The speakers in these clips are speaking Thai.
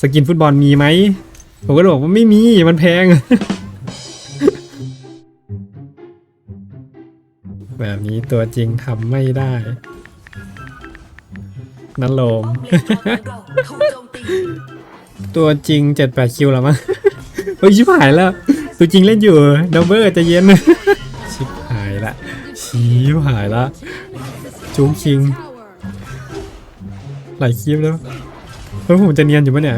สกินฟุตบอลมีไหม ผมก็เลยบอกว่าไม่มี มันแพง แบบนี้ตัวจริงทำไม่ได้ นั่นโลมเราถูกโจมตีตัวจริงเจ็ดแปดคิวแล้วมั้งเฮ้ยชิบหายแล้ว ตัวจริงเล่นอยู่ดับเบิลใจะเย็น ชิบหายละชิบหายละจูงคิง หลายคลิปแล้ว เฮ้ยผมจะเนียนอยู่ปะเนี่ย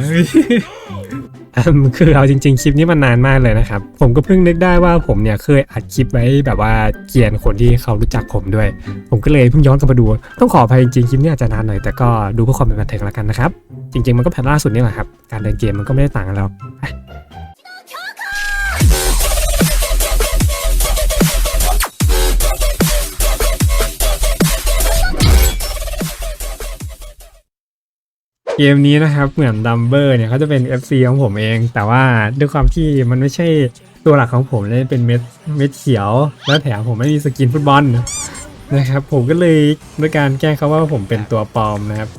คือเอาจริงๆ คลิปนี้มันนานมากเลยนะครับ ผมก็เพิ่งนึกได้ว่าผมเนี่ยเคยอัดคลิปไว้แบบว่าเกียนคนที่เขารู้จักผมด้วย ผมก็เลยเพิ่งย้อนกลับมาดู ต้องขออภัยจริงๆ คลิปนี้อาจจะนานหน่อยแต่ก็ดูเพื่อความเป็นบันเทิงแล้วกันนะครับ จริงๆ มันก็แพทล่าสุดนี่แหละครับ การเดินเกมมันก็ไม่ได้ต่างกันแล้ว เกมนี้นะครับเหมือนดัมเบอร์เนี่ยเขาจะเป็น FC ของผมเอง แต่ว่าด้วยความที่มันไม่ใช่ตัวหลักของผมเลยเป็นเม็ดเม็ดเขียว แล้วแถมผมไม่มีสกินฟุตบอลนะครับผมก็เลยด้วยการแกล้งเขาว่าผมเป็นตัวปลอมนะครับ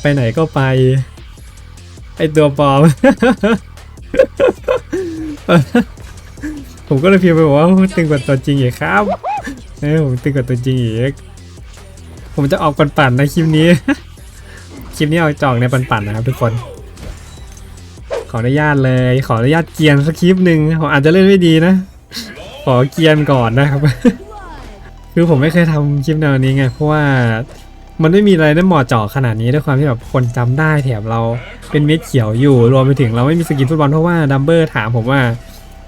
ไปไหนก็ไป ไอตัวปลอม ผมก็เลยพิมพ์ไปบอกว่าตึงกว่าตัวจริงอีกครับเออผมตึงกว่าตัวจริงอีก ผมจะออกปั่นๆในคลิปนี้ คลิปนี้เอาจอกในปั่นๆนะครับทุกคน ขออนุญาตเลย ขออนุญาตเกียนสักคลิปหนึ่งผมอาจจะเล่นไม่ดีนะ ขอเกียนก่อนนะครับ คือผมไม่เคยทำคลิปแนวนี้ไง เพราะว่ามันไม่มีอะไรได้เหมาะเจาะขนาดนี้ด้วยความที่แบบคนจำได้แถมเราเป็นเม็ดเขียวอยู่ รวมไปถึงเราไม่มีสกินฟุตบอลเพราะว่าดัมเบอร์ถามผมว่า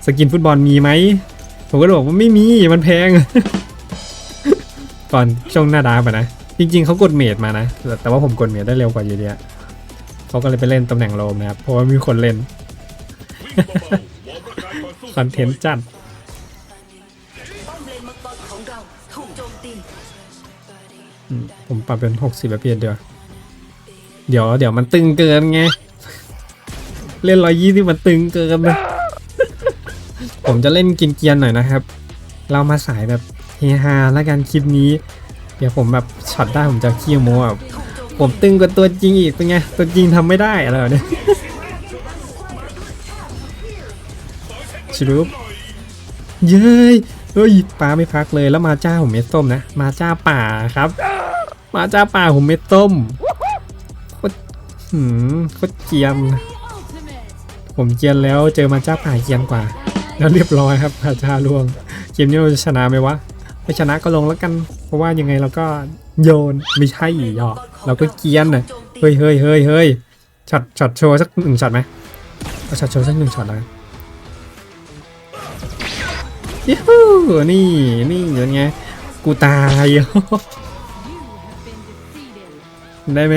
สกินฟุตบอลมีไหมผมก็เลยบอกว่าไม่มีมันแพง อนช่วงหน้าดาบอะนะจริง ๆเขากดเมดมานะแต่ว่าผมกดเมดได้เร็วกว่าอยู่ดีอะเขาก็เลยไปเล่นตำแหน่งโลมนะครับเพราะว่ามีคนเล่นคอนเทนต์จัดป้อมเลนมังกรของเราถูกโจมตีอืมผมปรับเป็นหกสิบเพียเดียวเดี๋ยวเดี๋ยวมันตึงเกินไง เล่นร้อยยี่ที่มันตึงเกินนะผมจะเล่นกินเกียนหน่อยนะครับ เรามาสายแบบ ฮฮาแล้วกันคลิปนี้ เดี๋ยวผมแบบช็อตได้ผมจะขี้โม้แบบถูกโจมตีผมตึงกว่าตัวจริงอีกเป็นไงตัวจริงทำไม่ได้อะไรแบบเนี้ยชิลุปเย้ยเฮ้ยปลาไม่พักเลยแล้วมาจ้าผมเม็ดส้มนะ มาจ้าป่าครับ มาจ้าป่าผมเม็ดส้มโคตรหืมโคตรเกียม ผมเกียนแล้วเจอมาจ้าป่าเกียนกว่า แล้วเรียบร้อยครับมาจ้าล่วง เกมนี้เราจะชนะไหมวะ ไม่ชนะก็ลงแล้วกัน เพราะว่ายังไงเราก็โยนไม่ใช่หยอกเราก็เกียนน่ะเฮ้ยเฮ้ยเฮ้ยเฮ้ยช็อตช็อตโชว์สักหนึ่งช็อตไหมเอาช็อตโชว์สักหนึ่งช็อตเลยยูฮูนี่นี่เดี๋ยวไงกูตายได้ไหม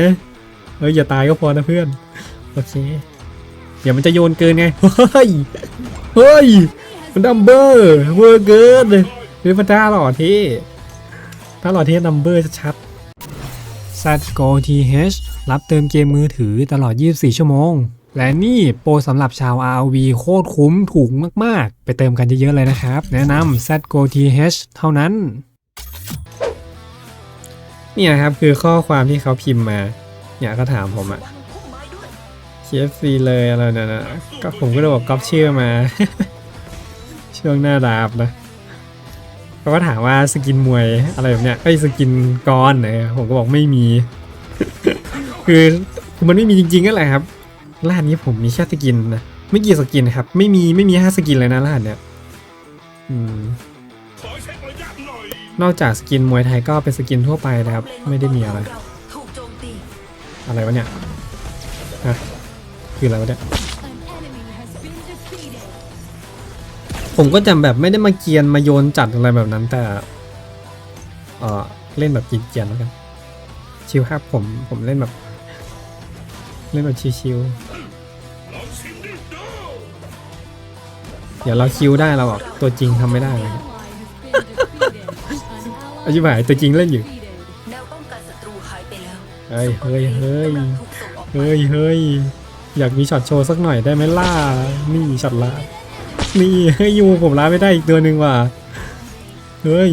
เฮ้ยอย่าตายก็พอนะเพื่อนโอเคเดี๋ยวมันจะโยนเกินไงเฮ้ยเฮ้ยมันดัมเบอร์เวอร์เกินเลย เฮ้ยมันท่าหล่อเท่ท่าหล่อเท่ดัมเบอร์ชัดๆ z g o TH รับเติมเกมมือถือตลอด 24 ชั่วโมง และนี่โปรสำหรับชาว RV โคตรคุ้มถูกมาก ๆ ไปเติมกันเยอะ ๆ เลยนะครับ แนะนำ z g o TH เท่านั้น เนี่ยครับคือข้อความที่เขาพิมพ์มา เนี่ยเขาถามผมอะ KFC เลยอะไรนั่นนะก็ผมก็เลยบอกก๊อปชื่อมา ช่วงหน้าดาบนะ เขาก็ถามว่าสกินมวยอะไรแบบเนี้ยไอ้ยสกินกรเนยผมก็บอกไม่มีคือคือมันไม่มีจริงๆนั่นแหละครับร้านนี้ผมมีแค่สกินนะไม่กี่สกินนะครับ ไม่มีไม่มีห้าสกินเลยนะร้านเนี้ยอืมนอกจากสกินมวยไทยก็เป็นสกินทั่วไปนะครับ ไม่ได้มีอะไรเราถูกโจมตีอะไรวะเนี่ยฮะคืออะไรวะเนี่ย ผมก็จำแบบไม่ได้มาเกียนมาโยนจัดอะไรแบบนั้นแต่เออเล่นแบบกินเกียนๆแล้วกันชิลครับผมผมเล่นแบบ เล่นแบบชิวๆเดี๋ยวเราคิวได้เราบอกตัวจริงทำไม่ได้เลยอธิบายตัวจริงเล่นอยู่เฮ้ยเฮ้ยเฮ้ยเฮ้ยเฮ้ยอยากมีช็อตโชว์สักหน่อยได้ไหมล่ะนี่ช็อตละ นี่เฮ้ยยูผมล้าไม่ได้อีกตัวหนึ่งว่ะเฮ้ย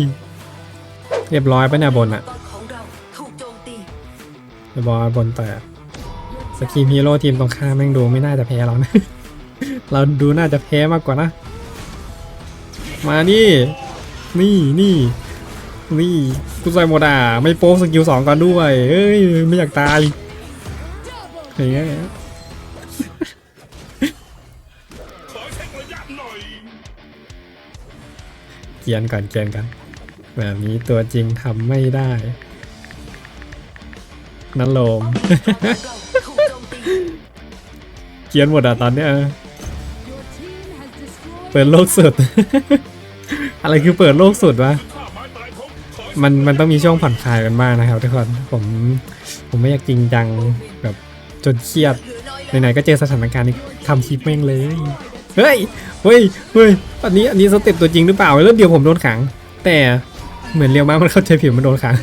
เรียบร้อยไปะเนี่ยบนอะมังกรของเราถูกโจมตีไอ้บอลบนแต่สกีมฮีโร่ทีมตรงข้ามแม่งดูไม่น่าจะแพ้เรานะ เราดูน่าจะแพ้มากกว่านะ มานี่นี่นี่นี่กูใส่หมดอะไม่โป๊สกิลสองก่อนด้วยเอ้ยไม่อยากตายอย่างเงี้ย เกียนก่อนเกียนกันแบบนี้ตัวจริงทำไม่ได้นั่นลมเราถูกโจมตีเกียนหมดอะตอนเนี้ยเปิดโลกสุด อะไรคือเปิดโลกสุดวะมันมันต้องมีช่วงผ่อนคลายกันบ้างนะครับทุกคนผมผมไม่อยากจริงจังแบบจนเครียดเหลือน้อยแล้วไหนๆก็เจอสถานการณ์นี้ทำคลิปแม่งเลย เฮ้ย เฮ้ย เฮ้ย อันนี้อันนี้สเต็ปตัวจริงหรือเปล่า แล้วเดี๋ยวผมโดนขัง แต่เหมือนเรียวมามันเข้าใจผิดมันโดนขัง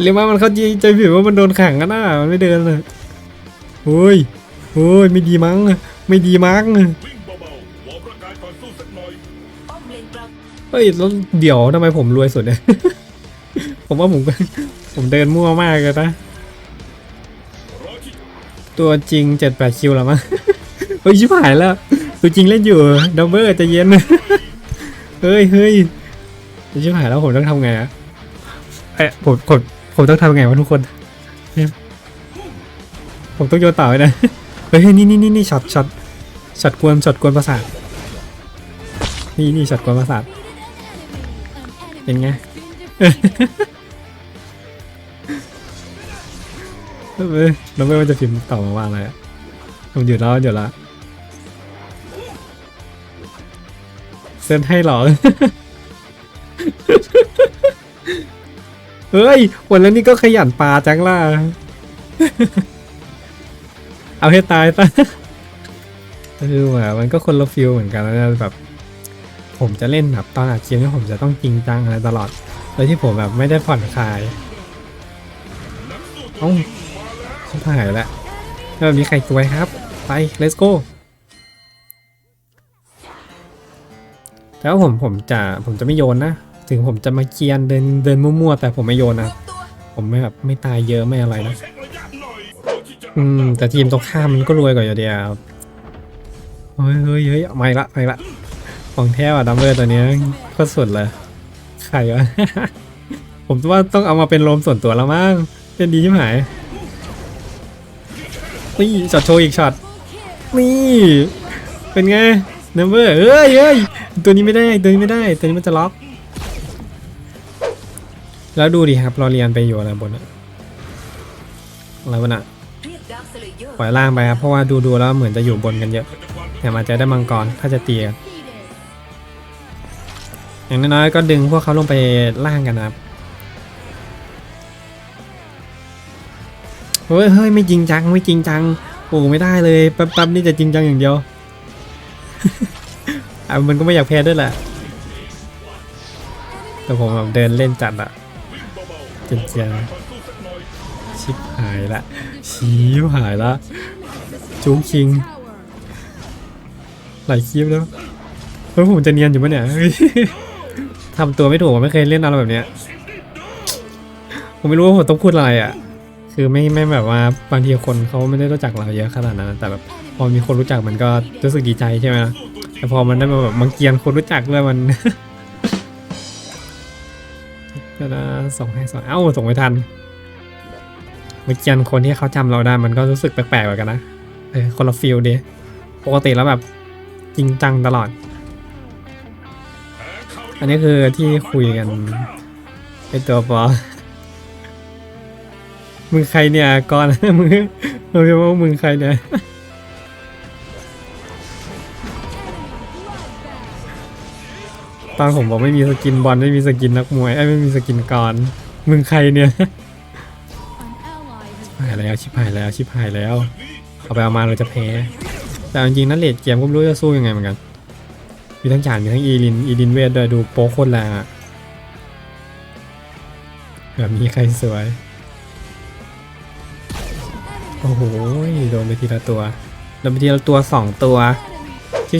เรียวมามันเข้าใจผิดว่ามันโดนขังกันนะมันไม่เดินเลยโอ้ยโอ้ย ไม่ดีมั้ง ไม่ดีมั้งเฮ้ยแล้วเดี๋ยวทำไมผมรวยสุดเนี่ย ผมว่าผมผมเดินมั่วมากเลยนะตัวจริงเจ็ดแปดคิวแล้วมั้ง ฮ้ยชิบหายแล้วตัวจริงเล่นอยู่ดับเบิลใจะเย็นเฮ้ยเฮ้ยชิบหายแล้วผมต้องทำไงอะเอ๊ะผมผมผมต้องทำไงวะทุกคน ผมต้องโยนเต่อไปนะเฮ้ยนี่นี่นี่นี่ช็อตช็อตช็อตกวนช็อตกวนประสาทนี่นี่ช็อตกวนประสาท an enemy Nhìn nghe. has been defeated. เฮ้ยเราไม่ว่าจะพิมพ์ต่อมาว่าอะไรอะผมหยุดแล้วหยุดละ เซ็นให้หรอ เฮ้ยวันแล้วนี่ก็ขยันปลาจังล่ะ เอาให้ตายซะคือแบบมันก็คนละฟิลเหมือนกันนะแบบ ผมจะเล่นแบบตอนอัดคลิปนี่ผมจะต้องจริงจังอะไรตลอด โดยที่ผมแบบไม่ได้ผ่อนคลายเอ้าเขาถ่ายแล้วแล้วมีใครสวยครับ ไป let's go แต่ว่าผมผมจะผมจะไม่โยนนะ ถึงผมจะมาเกียนเดินเดินมั่วๆแต่ผมไม่โยนนะ ผมไม่แบบไม่ตายเยอะไม่อะไรนะ อืม แต่ทีมตรงข้ามมันก็รวยกว่าอยู่เดียวเฮ้ยเฮ้ยเฮ้ยไม่ละไม่ละของแท้อะดัมเบอร์ตัวนี้ยโคตรสุดเลยใครวะผมว่าต้องเอามาเป็นโรมส่วนตัวแล้วมั้งเป็นดีชิบหายนี่ช็อตโชว์อีกช็อตนี่เป็นไง นัมเบอร์เอ้ยเอ้ยตัวนี้ไม่ได้ตัวนี้ไม่ได้ตัวนี้มันจะล็อก แล้วดูดิครับเราเรียนไปอยู่อะไรบนอะอะไรบนอะปล่อยล่างไปครับเพราะว่าดูดูๆแล้วเหมือนจะอยู่บนกันเยอะแต่มาจจะได้มังกรถ้าจะตีกันอย่างน้อยๆก็ดึงพวกเขาลงไปล่างกันนะครับเฮ้ยเฮ้ยไม่จริงจังไม่จริงจังโอ้ไม่ได้เลยแป๊บๆนี่จะจริงจังอย่างเดียว อะมันก็ไม่อยากแพ้ด้วยแหละ แต่ผมแบบเดินเล่นจัดอะวิ่งจียนเจียนชิบหายละชิบหายละจุ้งคิง หลายคลิปแล้วเฮ้ยผมจะเนียนอยู่ปะเนี่ยทำตัวไม่ถูกผมไม่เคยเล่นอะไรแบบเนี้ย ผมไม่รู้ว่าผมต้องพูดอะไรอะ คือไม่ไม่แบบว่าบางทีคนเขาไม่ได้รู้จักเราเยอะขนาดนั้น แต่แบบพอมีคนรู้จักมันก็รู้สึกดีใจใช่ไหมแต่พอมันได้มาแบบมังเกียนคนรู้จักด้วยมันก็นะส่งให้ส่งเอ้าส่งไม่ทันมังเกียนคนที่เขาจำเราได้มันก็รู้สึกแปลกๆเหมือนกันนะเออคนละฟิลดีปกติแล้วแบบจริงจังตลอด อันนี้คือที่คุยกันไอตัวปอ มึงใครเนี่ยก่อนมึงเราจะว่ามึงใครเนี่ยตอนผมบอกไม่มีสกินบอลไม่มีสกินนักมวยไอ้ไม่มีสกินก่อนมึงใครเนี่ยหายแล้วชิบหายแล้วชิบหายแล้ว เอาไปเอามาเราจะแพ้ แต่จริงๆนั่นเลดเกมก็ไม่รู้จะสู้ยังไงเหมือนกัน มีทั้งจานมีทั้งอีลินอีลินเวทด้วยดูโป๊โคตรแรงอะแบบมีใครสวย อ้โหโดนไปทีละตัวโดนไปทีละตัวสองตัว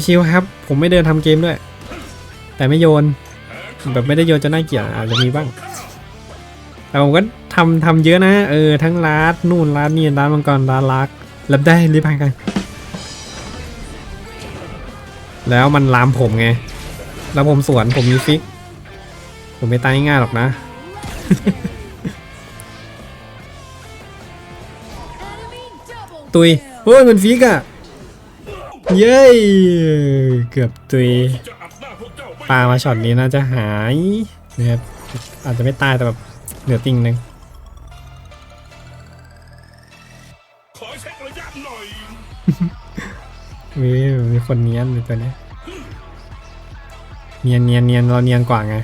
ชิวๆครับ ผมไม่เดินทำเกมด้วย แต่ไม่โยน แบบไม่ได้โยนจะน่าเกลียดอาจจะมีบ้าง แต่ผมก็ทำทำเยอะนะ เออ ทั้งร้านนู่นร้านนี่ร้านมังกรร้านลักรับได้รีบไปกัน แล้วมันลามผมไง แล้วผมสวนผมมีฟิก ผมไม่ตายง่ายหรอกนะ ตุย kill. เฮ้ยมันฟิกอะเย้เกือบตุยปลามาช็อตนี้น่าจะหายนะครับอาจจะไม่ตายแต่แบบเหลือติ่งหนึ่งเช็คระยมีมีคนเนียนในตัวเนี้ยเนียนเนียนเนียนเราเนียนกว่าไง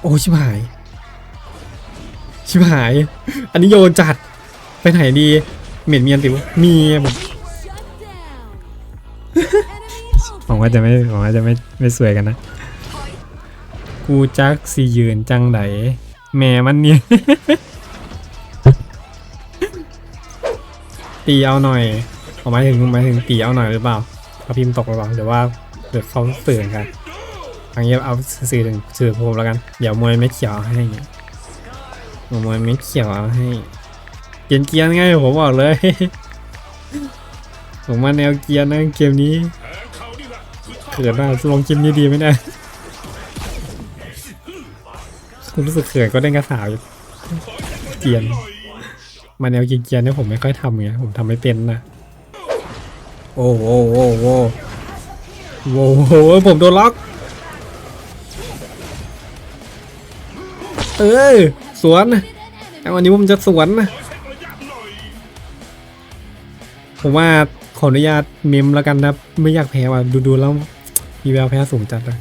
โอ้ชิบหาย ชิบหาย อันนี้โยนจัดไปไหนดี เหม็นเมียนติวะมีผม Shut down. Enemy หวังว่าจะไม่หวังว่าจะไม่ไม่สวยกันนะ กูจักสียืนจังไดแหม่มันเนี่ย ตีเอาหน่อยเอาหมายถึงหมายถึงตีเอาหน่อยหรือเปล่าเขาพิมพ์ตกหรือเปล่าหรือว่าเดี๋ยวเขาสื่อกันทางนี้เอาสื่อถึงสื่อผมแล้วกัน เดี๋ยวมวยไม่เขียวเอาให้เดี๋ยวมวยไม่เขียวเอาให้ เกียนเกียนไงผมบอกเลยผมมาแนวเกียนนะเกมนี้เขานี่แหละคือท่าเขินมากลงคลิปนี้ดีไหมเนี่ยคุณรู้สึกเขินก็เล่นกระสาวเกียน มาแนวเกียรียนเนี่ยผมไม่ค่อยทำไงผมทำไม่เป็นนะโอ้โหโอ้โหโอ้โหผมโดนล็อก เออสวนแต่วันนี้ผมจะสวนนะ ผมว่าขออนุญาตเมมแล้วกันนะไม่อยากแพ้ว่ะดูๆแล้วมีแววแพ้สูงจัดเลย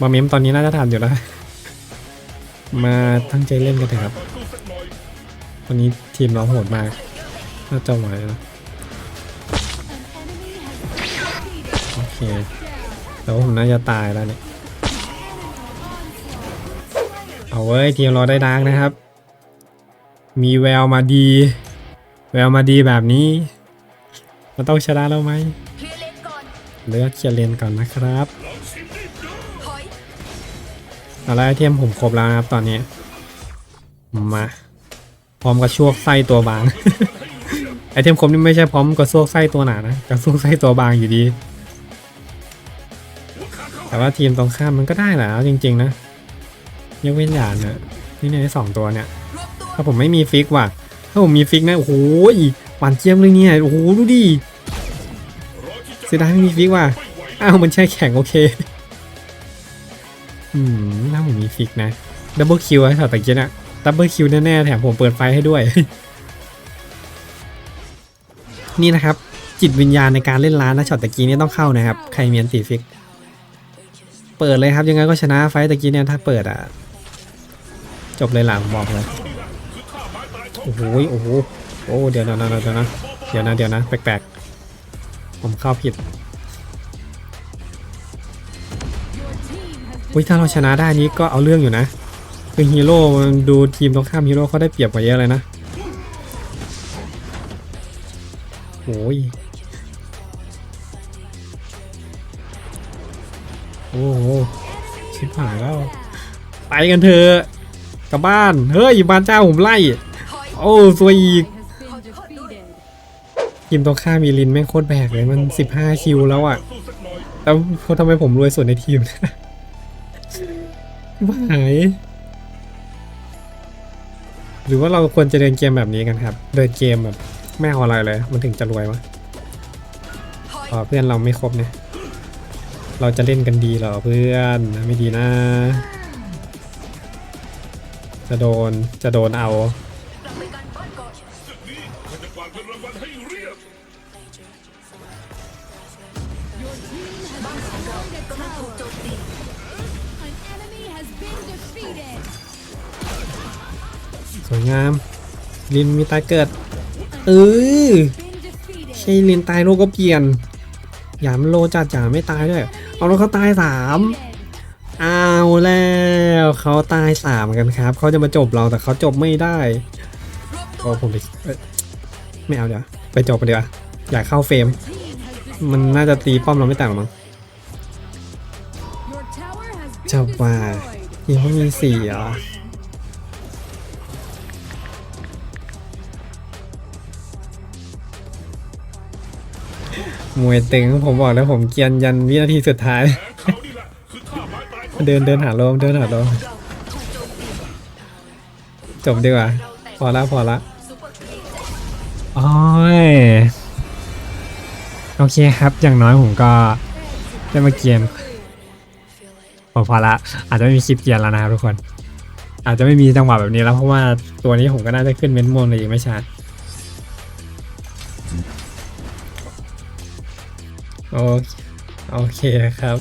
มาเมมตอนนี้น่าจะทันอยู่แล้ว มาตั้งใจเล่นกันเถอะครับวันนี้ทีมเราโหดมากน่าจะไหวนะโอเคแต่ว่าผมน่าจะตายแล้วเนี่ยเอาเว้ยทีมเราได้ดังนะครับ มีแววมาดี แววมาดีแบบนี้ มันต้องชนะแล้วไหมเลือกเคลียร์เลนก่อนนะครับองชิมดิบดูถอยเอาละไอเทมผมครบแล้วนะครับตอนนี้ มาพร้อมกับช่วกไส้ตัวบาง ไอเทมครบนี่ไม่ใช่พร้อมกับซวกไส้ตัวหนานะกับซวกไส้ตัวบางอยู่ดี แต่ว่าทีมตรงข้ามมันก็ได้แหละจริง ๆ นะยกเว้นหยาดเนะนี่เนี่ยสองตัวเนี่ย ถ้าผมไม่มีฟิกว่ะ ถ้าผมมีฟิกนะโอ้โหหวานเจี๊ยบเลยเนี่ยโอ้โหดูดิ เสียดายไม่มีฟิกว่ะอ้าวมันใช่แข็งโอเค อืมถ้าผมมีฟิกนะดับเบิลคิวไอ้ช็อตตะกี้น่ะดับเบิลคิวแน่ๆแถมผมเปิดไฟให้ด้วย นี่นะครับ จิตวิญญาณในการเล่นร้านนะช็อตตะกี้นี่ต้องเข้านะครับ ใครเมีอันตีฟิก เปิดเลยครับยังไงก็ชนะไฟตะกี้เนี่ยถ้าเปิดอะ จบเลยหลังบอกเลยโอ้โหโอ้โหโอ้เดี๋ยวนะเดี๋ยวนะเดี๋ยวนะเดี๋ยวนะเดี๋ยวนะแปลกๆ ผมเข้าผิด Your team has อุ้ยถ้าเราชนะได้นี้ก็เอาเรื่องอยู่นะ คือฮีโร่ดูทีมตรงข้ามฮีโร่เขาได้เปรียบกว่าเยอะเลยนะโอ้ยโอ้โหชิบหายแล้ว ไปกันเถอะกลับบ้าน เฮ้ยบ้านเจ้าผมไล่ โอ้สวยอีก ทีมตรงข้ามมีลินแม่งโคตรแบกเลยมัน15คิวแล้วอะ่ะ แล้วเขาทำไมผมรวยสุดในทีมบ้าหายหรือว่าเราควรจะเดินเกมแบบนี้กันครับ เดินเกมแบบไม่เอาอะไรเลย มันถึงจะรวยวะอ๋อเพื่อนเราไม่ครบเนี่ย เราจะเล่นกันดีเหรอเพื่อนไม่ดีนะ จะโดนจะโดนเอา ถูกโจมตี an enemy has been defeated. สวยงาม ลินมีตายเกิด เออ Been defeated. ใช่ลินตายโลก็เปลี่ยนอย่ามันโลจัดจ่าไม่ตายด้วย เอาแล้วเขาตายสามเอาแล้วเขาตายสามกันครับ เขาจะมาจบเราแต่เขาจบไม่ได้รวบตัก็วผมไปเอ้ยไม่เอาเดี๋ยวาไปจบไปเดี๋ยวาอยากเข้าเฟรม Team has destroyed. มันน่าจะตีป้อมเราไม่ต่างหรอกมั้ง จะมายังไม่มีสีเหรอมวยตึงผมบอกแล้วผมเกียนยันวินาทีสุดท้าย เดินเดินหาลมเดินหาลมจบดีกว่า พอละพอละโอ้ยโอเคครับอย่างน้อยผมก็ได้มาเกียน พอพอละอาจจะไม่มีคลิปเกียนแล้วนะครับทุกคน อาจจะไม่มีจังหวะแบบนี้แล้วเพราะว่าตัวนี้ผมก็น่าจะขึ้นเม้นม่วงเลยอีกไม่ช้าโอเคครับ